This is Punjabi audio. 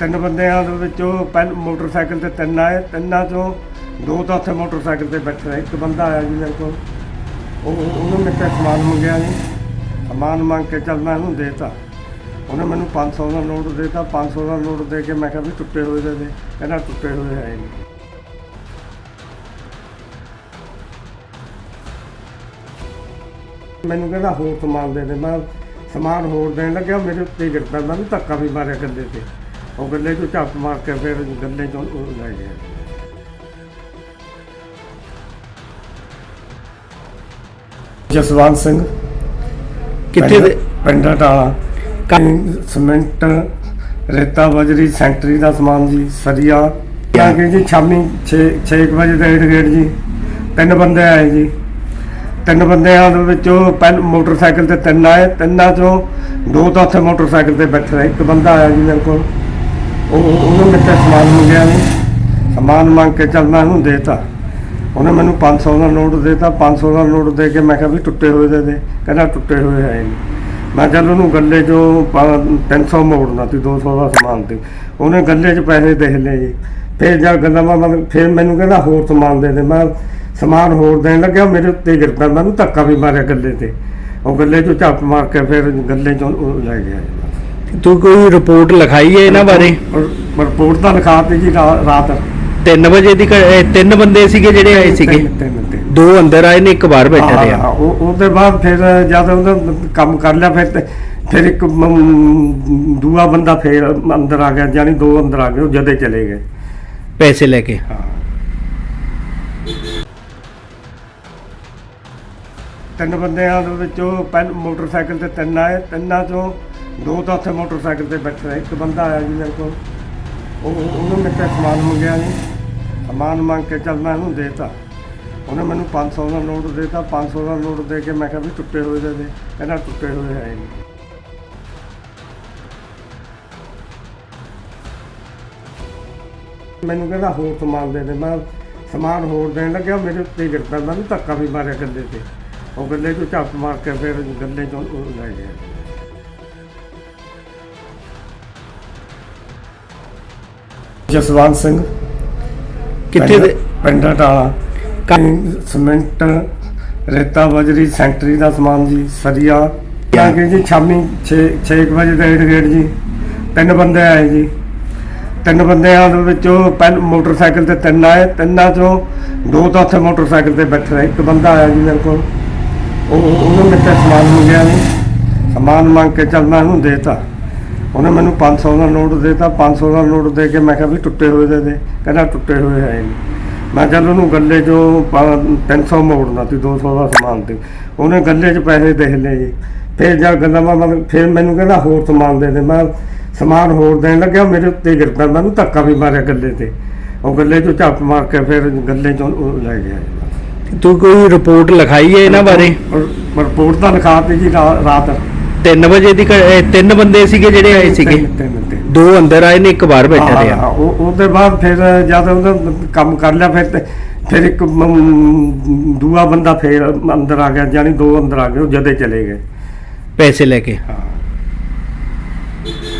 ਤਿੰਨ ਬੰਦਿਆਂ ਦੇ ਵਿੱਚੋਂ ਪਹਿਲ ਮੋਟਰਸਾਈਕਲ ਤੇ ਤਿੰਨ ਆਏ। ਤਿੰਨਾਂ ਚੋਂ ਦੋ ਤਾਂ ਉੱਥੇ ਮੋਟਰਸਾਈਕਲ ਤੇ ਬੈਠੇ ਰਹੇ ਇੱਕ ਬੰਦਾ ਆਇਆ ਜੀ ਮੇਰੇ ਕੋਲ। ਉਹ ਉਹਨੂੰ ਮੇਰੇ ਤੋਂ ਸਮਾਨ ਮੰਗਿਆ ਜੀ। ਸਮਾਨ ਮੰਗ ਕੇ ਚੱਲ ਮੈਂ ਉਹਨੂੰ ਦੇਤਾ। ਉਹਨੇ ਮੈਨੂੰ 500 ਦਾ ਨੋਟ ਦੇਤਾ। 500 ਦਾ ਨੋਟ ਦੇ ਕੇ ਮੈਂ ਕਿਹਾ ਵੀ ਟੁੱਟੇ ਹੋਏ ਦੇ ਦੇ ਕਹਿੰਦਾ ਟੁੱਟੇ ਹੋਏ ਆਏ ਨਹੀਂ। ਮੈਨੂੰ ਕਹਿੰਦਾ ਹੋਰ ਸਮਾਨ ਦੇ ਦੇ। ਮੈਂ ਸਮਾਨ ਹੋਰ ਦੇਣ ਲੱਗਿਆ। ਮੇਰੇ ਉੱਤੇ ਹੀ ਮੈਂ ਵੀ ਧੱਕਾ ਵੀ ਮਾਰਿਆ ਕਰਦੇ ਤੇ। ਉਹ ਗੱਲੇ ਤੋਂ ਝੱਪ ਮਾਰ ਕੇ ਫਿਰ ਗੱਲੇ ਚੋਂ ਉਹ ਲੈ ਗਿਆ ਜਸਵੰਤ ਸਿੰਘ। ਕਿੱਥੇ ਦੇ? ਪਿੰਡ ਟਾਲਾ ਸੀਮੈਂਟ ਰੇਤਾ ਬਜਰੀ ਸੈਂਟਰੀ ਦਾ ਸਮਾਨ ਜੀ ਸਰੀਆ। ਆ ਕੇ ਜੀ ਸ਼ਾਮੀ 6 6 ਵਜੇ ਦੇ ਗੇਟ ਜੀ। ਤਿੰਨ ਬੰਦੇ ਆਏ ਜੀ। ਤਿੰਨ ਬੰਦਿਆਂ ਦੇ ਵਿੱਚੋਂ ਪਹਿਲ ਮੋਟਰਸਾਈਕਲ ਤੇ ਤਿੰਨ ਆਏ। ਤਿੰਨਾਂ ਚੋਂ ਦੋ ਤਾਂ ਉੱਥੇ ਮੋਟਰਸਾਈਕਲ ਤੇ ਬੈਠੇ ਰਹੇ। ਇੱਕ ਬੰਦਾ ਆਇਆ ਜੀ ਮੇਰੇ ਕੋਲ। ਉਹ ਉਹਨੂੰ ਮੇਰੇ ਤੋਂ ਸਮਾਨ ਮੰਗਿਆ ਜੀ ਸਮਾਨ ਮੰਗ ਕੇ ਚੱਲ ਮੈਂ ਉਹਨੂੰ ਦੇਤਾ। ਉਹਨੇ ਮੈਨੂੰ 500 ਦਾ ਨੋਟ ਦੇਤਾ। 500 ਦਾ ਨੋਟ ਦੇ ਕੇ ਮੈਂ ਕਿਹਾ ਵੀ ਟੁੱਟੇ ਹੋਏ ਦੇ ਦੇ। ਕਹਿੰਦਾ ਟੁੱਟੇ ਹੋਏ ਹੈ ਨਹੀਂ। ਮੈਂ ਚੱਲ ਉਹਨੂੰ ਗੱਲੇ 'ਚੋਂ ਪਾ- 300 ਮੋੜਨਾ ਸੀ 200 ਦਾ ਸਮਾਨ ਤੇ। ਉਹਨੇ ਗੱਲੇ 'ਚ ਪੈਸੇ ਦੇਖ ਲਏ ਜੀ। ਫਿਰ ਜਦ ਗੱਲਾਂ ਮੈਂ ਫਿਰ ਮੈਨੂੰ ਕਹਿੰਦਾ ਹੋਰ ਸਮਾਨ ਦੇ ਦੇ। ਮੈਂ ਸਮਾਨ ਹੋਰ ਦੇਣ ਲੱਗਿਆ, ਮੇਰੇ ਉੱਤੇ ਹੀ ਗਿਰ ਪਿਆ ਮੈਨੂੰ ਧੱਕਾ ਵੀ ਮਾਰਿਆ ਗੱਲੇ ਤੇ। ਉਹ ਗੱਲੇ 'ਚੋਂ ਝੱਪ ਮਾਰ ਕੇ ਫਿਰ ਗੱਲੇ 'ਚੋਂ ਲੈ ਗਿਆ ਜੀ। ਤੂੰ ਕੋਈ ਰਿਪੋਰਟ ਲਿਖਾਈ ਹੈ ਇਹਨਾਂ ਬਾਰੇ? ਰਿਪੋਰਟ ਤਾਂ ਲਿਖਾਤੀ ਜੀ ਰਾ- ਰਾਤ। 3 ਵਜੇ ਦੀ ਇਹ ਤਿੰਨ ਬੰਦੇ ਸੀਗੇ ਜਿਹੜੇ ਆਏ ਸੀਗੇ? ਤਿੰਨ- ਤਿੰਨ- ਤਿੰਨ। ਦੋ ਅੰਦਰ ਆਏ ਨੇ ਇੱਕ ਬਾਹਰ ਬੈਠਾ ਹਾਂ, ਰਿਹਾ ਉਹ ਉਹਦੇ ਬਾਅਦ ਫਿਰ ਜਦ ਉਹਦਾ ਕੰਮ ਕਰ ਲਿਆ ਫਿਰ ਤੇ- ਫਿਰ ਇੱਕ ਮ- ਦੂਆ ਬੰਦਾ ਫਿਰ ਅੰਦਰ ਆ ਗਿਆ ਯਾਨੀ ਦੋ ਅੰਦਰ ਆ ਗਏ ਉਹ ਜਦੇ ਚਲੇ ਗਏ। ਪੈਸੇ ਲੈ ਕੇ। ਤਿੰਨ ਬੰਦਿਆਂ ਦੇ ਵਿੱਚੋਂ ਪਹਿਲ ਮੋਟਰਸਾਈਕਲ ਤੇ ਤਿੰਨ ਆਏ ਤਿੰਨਾਂ ਚੋਂ ਦੋ ਤਾਂ ਉੱਥੇ ਮੋਟਰਸਾਈਕਲ ਤੇ ਬੈਠੇ ਰਹੇ ਇੱਕ ਬੰਦਾ ਆਇਆ ਜੀ ਮੇਰੇ ਕੋਲ। ਉਹ ਉਹਨੂੰ ਮੇਰੇ ਤੋਂ ਸਮਾਨ ਮੰਗਿਆ ਜੀ। ਸਮਾਨ ਮੰਗ ਕੇ ਚੱਲ ਮੈਂ ਉਹਨੂੰ ਦੇਤਾ। ਉਹਨੇ ਮੈਨੂੰ 500 ਦਾ ਨੋਟ ਦੇਤਾ। 500 ਦਾ ਨੋਟ ਦੇ ਕੇ ਮੈਂ ਕਿਹਾ ਵੀ ਟੁੱਟੇ ਹੋਏ ਦੇ ਦੇ। ਕਹਿੰਦਾ ਟੁੱਟੇ ਹੋਏ ਹੈ ਨਹੀਂ। ਮੈਨੂੰ ਕਹਿੰਦਾ ਹੋਰ ਸਮਾਨ ਦੇ ਦੇ। ਮੈਂ ਸਮਾਨ ਹੋਰ ਦੇਣ ਲੱਗਿਆ। ਮੇਰੇ ਉੱਤੇ ਹੀ ਮੈਂ ਵੀ ਧੱਕਾ ਵੀ ਮਾਰਿਆ ਗੱਲੇ ਤੇ। ਉਹ ਗੱਲੇ ਤੋਂ ਝੱਪ ਮਾਰ ਕੇ ਫਿਰ ਗੱਲੇ ਚੋਂ ਲੈ ਗਿਆ। ਜਸਵੰਤ ਸਿੰਘ। ਕਿੱਥੇ ਦੇ? ਪਿੰਡ ਟਾਲਾ ਸੀਮੈਂਟ ਰੇਤਾ ਬਜਰੀ ਸੈਂਟਰੀ ਦਾ ਸਮਾਨ ਜੀ ਸਰੀਆ। ਆ ਕੇ ਜੀ ਸ਼ਾਮੀ 6 6 ਵਜੇ ਦੇ ਗੇਟ ਜੀ। ਤਿੰਨ ਬੰਦੇ ਆਏ ਜੀ। ਤਿੰਨ ਬੰਦਿਆਂ ਦੇ ਵਿੱਚੋਂ ਪਹਿਲ ਮੋਟਰਸਾਈਕਲ ਤੇ ਤਿੰਨ ਆਏ। ਤਿੰਨਾਂ ਚੋਂ ਦੋ ਤਾਂ ਉੱਥੇ ਮੋਟਰਸਾਈਕਲ ਤੇ ਬੈਠੇ ਰਹੇ। ਇੱਕ ਬੰਦਾ ਆਇਆ ਜੀ ਮੇਰੇ ਕੋਲ। ਉਹ ਉਹਨੂੰ ਮੇਰੇ ਸਮਾਨ ਮੰਗਿਆ ਜੀ। ਸਮਾਨ ਮੰਗ ਕੇ ਚੱਲ ਮੈਂ ਉਹਨੂੰ ਦੇਤਾ। ਉਹਨੇ ਮੈਨੂੰ 500 ਦਾ ਨੋਟ ਦੇਤਾ 500 ਦਾ ਨੋਟ ਦੇ ਕੇ ਮੈਂ ਕਿਹਾ ਵੀ ਟੁੱਟੇ ਹੋਏ ਦੇ ਦੇ। ਕਹਿੰਦਾ ਟੁੱਟੇ ਹੋਏ ਹੈ ਨਹੀਂ। ਮੈਂ ਚੱਲ ਉਹਨੂੰ ਗੱਲੇ 'ਚੋਂ ਪਾ- 300 ਮੋੜਨਾ ਸੀ 200 ਦਾ ਸਮਾਨ ਤੇ ਉਹਨੇ ਗੱਲੇ 'ਚ ਪੈਸੇ ਦੇਖ ਲਏ ਜੀ। ਫਿਰ ਜਦ ਗੱਲਾਂ ਮੈਂ ਫਿਰ ਮੈਨੂੰ ਕਹਿੰਦਾ ਹੋਰ ਸਮਾਨ ਦੇ ਦੇ। ਮੈਂ ਸਮਾਨ ਹੋਰ ਦੇਣ ਲੱਗਿਆ ਮੇਰੇ ਉੱਤੇ ਹੀ ਗਿਰ ਪਿਆ ਮੈਨੂੰ ਧੱਕਾ ਵੀ ਮਾਰਿਆ ਗੱਲੇ ਤੇ। ਉਹ ਗੱਲੇ 'ਚੋਂ ਝੱਪ ਮਾਰ ਕੇ ਫਿਰ ਗੱਲੇ 'ਚੋਂ ਉਹ ਲੈ ਗਿਆ ਤੂੰ ਕੋਈ ਰਿਪੋਰਟ ਲਿਖਾਈ ਹੈ ਇਹਨਾਂ ਬਾਰੇ? ਰਿਪੋਰਟ ਤਾਂ ਲਿਖਾਤੀ ਜੀ ਰਾਤ। 3 ਵਜੇ ਦੀ ਇਹ ਤਿੰਨ ਬੰਦੇ ਸੀਗੇ ਜਿਹੜੇ ਆਏ ਸੀਗੇ। ਦੋ ਅੰਦਰ ਆਏ ਨੇ ਇੱਕ ਬਾਹਰ ਬੈਠਾ ਹਾਂ, ਰਿਹਾ। ਉਹ ਉਹਦੇ ਬਾਅਦ ਫਿਰ ਜਦ ਉਹਦਾ ਕੰਮ ਕਰ ਲਿਆ ਫਿਰ ਤੇ- ਫਿਰ ਇੱਕ ਮ- ਦੂਆ ਬੰਦਾ ਫਿਰ ਅੰਦਰ ਆ ਗਿਆ ਯਾਨੀ ਦੋ ਅੰਦਰ ਆ ਗਏ ਉਹ ਜਦੇ ਚਲੇ ਗਏ। ਪੈਸੇ ਲੈ ਕੇ। ਹਾਂ।